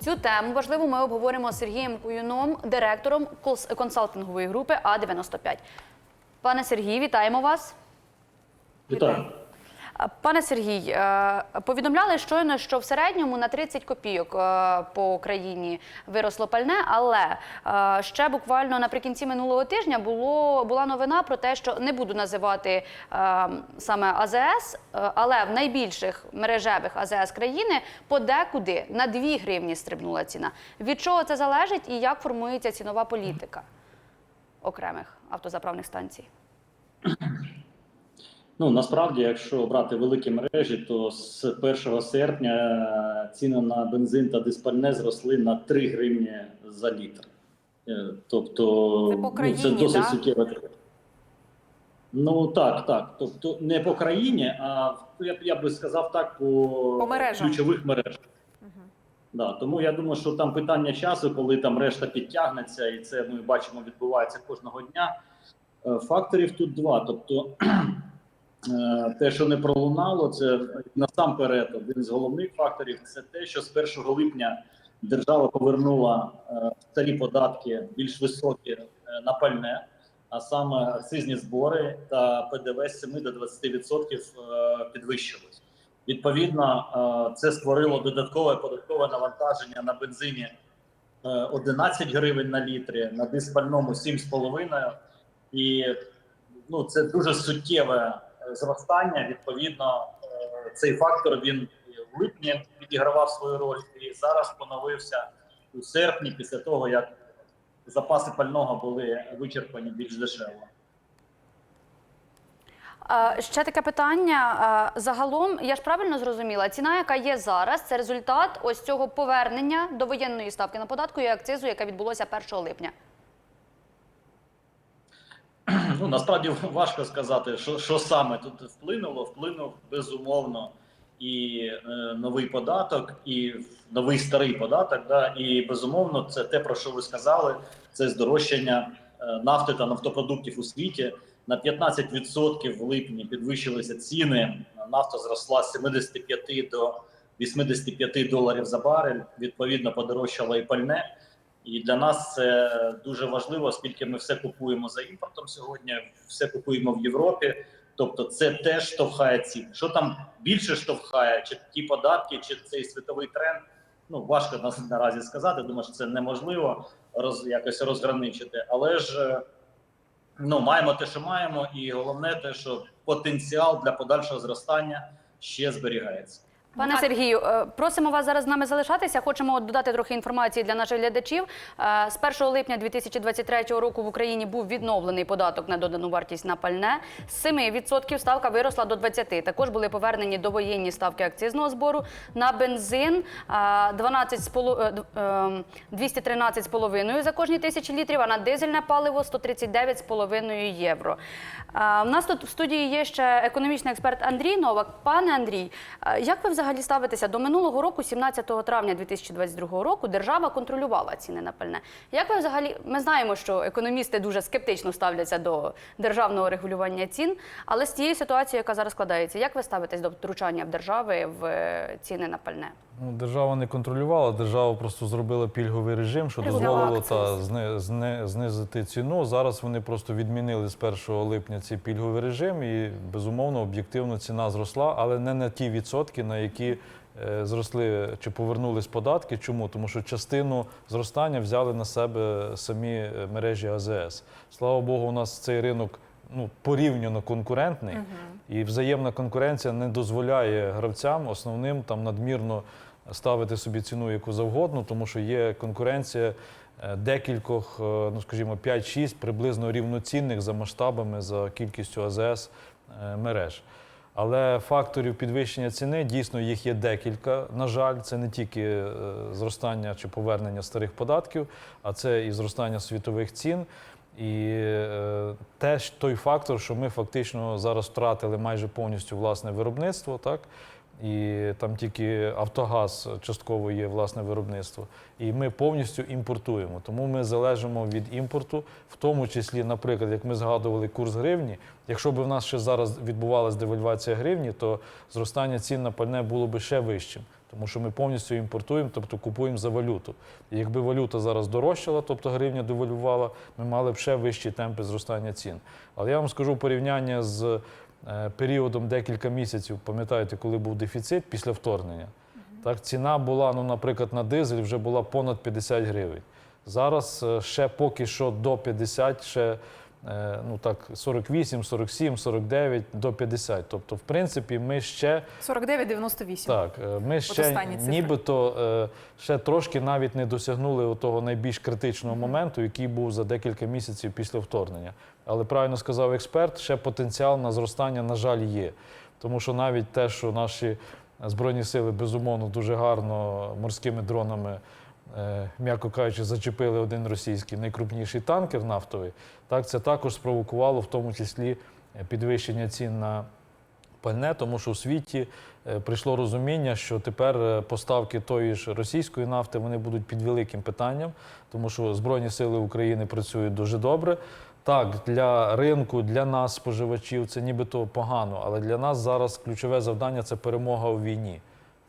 Цю тему важливу ми обговоримо з Сергієм Куюном, директором консалтингової групи А95. Пане Сергій, вітаємо вас. Вітаю. Пане Сергій, е, повідомляли щойно, що в середньому на 30 копійок е, по Україні виросло пальне, але е, ще буквально наприкінці минулого тижня було, була новина про те, що не буду називати саме АЗС, але в найбільших мережевих АЗС країни подекуди на 2 гривні стрибнула ціна. Від чого це залежить і як формується цінова політика окремих автозаправних станцій? Ну насправді, якщо брати великі мережі, то з 1 серпня е, ціни на бензин та диспальне зросли на 3 гривні за літр. Е, Тобто Це по ну, це досить суттєво. Ну так, так. Тобто не по країні, а я, б- я би сказав так, по, По мережам. ключових мережах. Да, тому я думаю, що там питання часу, коли там решта підтягнеться, і це ми бачимо, відбувається кожного дня. Е, Факторів тут два. Тобто, те, що не пролунало, це насамперед один з головних факторів. Це те, що з 1 липня держава повернула е, старі податки більш високі е, на пальне, а саме акцизні збори та ПДВ з 7 до 20% е, підвищились. Відповідно, е, це створило додаткове податкове навантаження на бензині е, 11 гривень на літрі, на диспальному 7,5. І ну, це дуже суттєве е, зростання. Відповідно, е, цей фактор він в липні відігравав свою роль і зараз поновився у серпні, після того як запаси пального були вичерпані більш дешево. Ще таке питання. Загалом, я ж правильно зрозуміла, ціна, яка є зараз, це результат ось цього повернення до воєнної ставки на податку і акцизу, яке відбулося 1 липня. Ну насправді важко сказати, що, що саме тут вплинуло. Вплинув безумовно і е, новий податок, і новий старий податок. Да, і безумовно, це те, про що ви сказали. Це здорожчання е, нафти та нафтопродуктів у світі. На 15% в липні підвищилися ціни. Нафта зросла з 75 до 85 доларів за барель. Відповідно, подорожчало і пальне. І для нас це дуже важливо, оскільки ми все купуємо за імпортом сьогодні, все купуємо в Європі. Тобто, це теж штовхає ціни. Що там більше штовхає, чи ті податки, чи цей світовий тренд? Ну важко нас наразі сказати. Думаю, що це неможливо роз якось розграничити. Але ж е, ну маємо те, що маємо, і головне те, що потенціал для подальшого зростання ще зберігається. Пане Сергію, е, просимо вас зараз з нами залишатися. Хочемо додати трохи інформації для наших глядачів. Е, З 1 липня 2023 року в Україні був відновлений податок на додану вартість на пальне. З 7% ставка виросла до 20%. Також були повернені довоєнні ставки акцизного збору на бензин е, 12 з поло- е, д- 213,5 за кожні тисячі літрів, а на дизельне паливо 139,5 євро. У нас тут в студії є ще економічний експерт Андрій Новак. Пане Андрій, як ви взагалі ставитеся до минулого року, 17 травня 2022 року, держава контролювала ціни на пальне. Як ви взагалі ми знаємо, що економісти дуже скептично ставляться до державного регулювання цін, але з тією ситуацією, яка зараз складається, як ви ставитесь до втручання в держави в е, ціни на пальне? Ну, держава не контролювала, держава просто зробила пільговий режим, що дозволило та зни- зни- знизити ціну. Зараз вони просто відмінили з 1 липня цей пільговий режим, і безумовно об'єктивно ціна зросла, але не на ті відсотки, на які е, зросли чи повернулись податки. Чому? Тому що частину зростання взяли на себе самі е, мережі АЗС. Слава Богу, у нас цей ринок ну, порівняно конкурентний, і взаємна конкуренція не дозволяє гравцям основним там надмірно ставити собі ціну яку завгодно, тому що є конкуренція е, декількох, е, ну скажімо, 5-6 приблизно рівноцінних за масштабами, за кількістю АЗС е, мереж. Але факторів підвищення ціни дійсно їх є декілька. На жаль, це не тільки зростання чи повернення старих податків, а це і зростання світових цін. І е, теж той фактор, що ми фактично зараз втратили майже повністю власне виробництво, так і там тільки Автогаз частково є власне виробництво. І ми повністю імпортуємо. Тому ми залежимо від імпорту, в тому числі, наприклад, як ми згадували курс гривні. Якщо б в нас ще зараз відбувалася девальвація гривні, то зростання цін на пальне було б ще вищим. Тому що ми повністю імпортуємо, тобто купуємо за валюту. І якби валюта зараз дорожчала, тобто гривня девалювала, ми мали б ще вищі темпи зростання цін. Але я вам скажу порівняння з е, періодом декілька місяців, пам'ятаєте, коли був дефіцит після вторгнення. Так, ціна була, ну, наприклад, на дизель вже була понад 50 гривень. Зараз е, ще поки що до 50, ще ну так, 48, 47, 49 до 50. Тобто, в принципі, ми ще 49,98. так, е, ми ще нібито е, ще трошки навіть не досягнули того найбільш критичного моменту, який був за декілька місяців після вторгнення. Але правильно сказав експерт, ще потенціал на зростання, на жаль, є. Тому що навіть те, що наші збройні сили безумовно дуже гарно морськими дронами, е, м'яко кажучи, зачепили один російський найкрупніший танкер нафтовий, так це також спровокувало в тому числі е, підвищення цін на пальне, тому що у світі е, прийшло розуміння, що тепер е, поставки тої ж російської нафти вони будуть під великим питанням, тому що Збройні сили України працюють дуже добре. Так, для ринку, для нас, споживачів, це нібито погано, але для нас зараз ключове завдання це перемога у війні.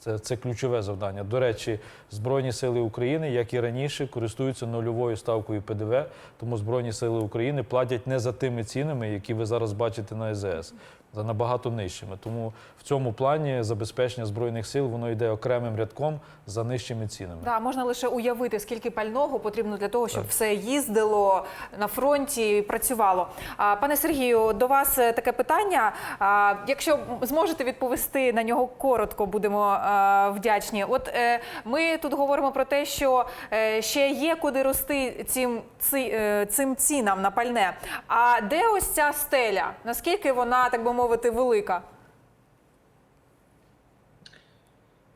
Це, це ключове завдання. До речі, Збройні сили України, як і раніше, користуються нульовою ставкою ПДВ, тому Збройні сили України платять не за тими цінами, які ви зараз бачите на ЕЗС, за набагато нижчими. Тому в цьому плані забезпечення збройних сил воно йде окремим рядком за нижчими цінами. Да, можна лише уявити, скільки пального потрібно для того, щоб все їздило на фронті і працювало. А, пане Сергію, до вас е, таке питання. А, якщо зможете відповісти на нього коротко, будемо а, вдячні. От е, ми тут говоримо про те, що е, ще є куди рости цим, е, цим цінам на пальне. А де ось ця стеля? Наскільки вона, так би мовити, велика?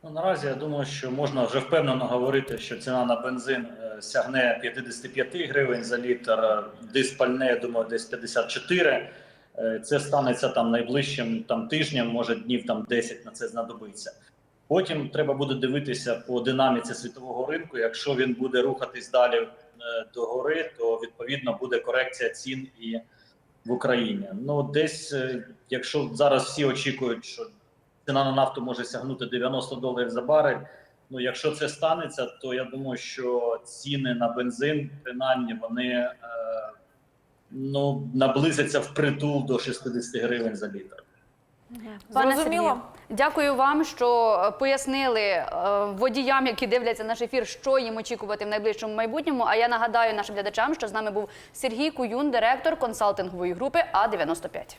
Ну, наразі я думаю, що можна вже впевнено говорити, що ціна на бензин е, сягне 55 гривень за літр, е, диск пальне, я думаю, десь 54. Е, Це станеться там найближчим там тижнем, може днів там 10 на це знадобиться. Потім треба буде дивитися по динаміці світового ринку. Якщо він буде рухатись далі до гори, то відповідно буде корекція цін і в Україні. Ну десь, е, якщо зараз всі очікують, що ціна на нафту може сягнути 90 доларів за барель. Ну, якщо це станеться, то я думаю, що ціни на бензин, принаймні, вони е, ну, наблизяться впритул до 60 гривень за літр. Пане Зрозуміло? Сергію, дякую вам, що е, пояснили е, водіям, які дивляться наш ефір, що їм очікувати в найближчому майбутньому. А я нагадаю нашим глядачам, що з нами був Сергій Куюн, директор консалтингової групи А 95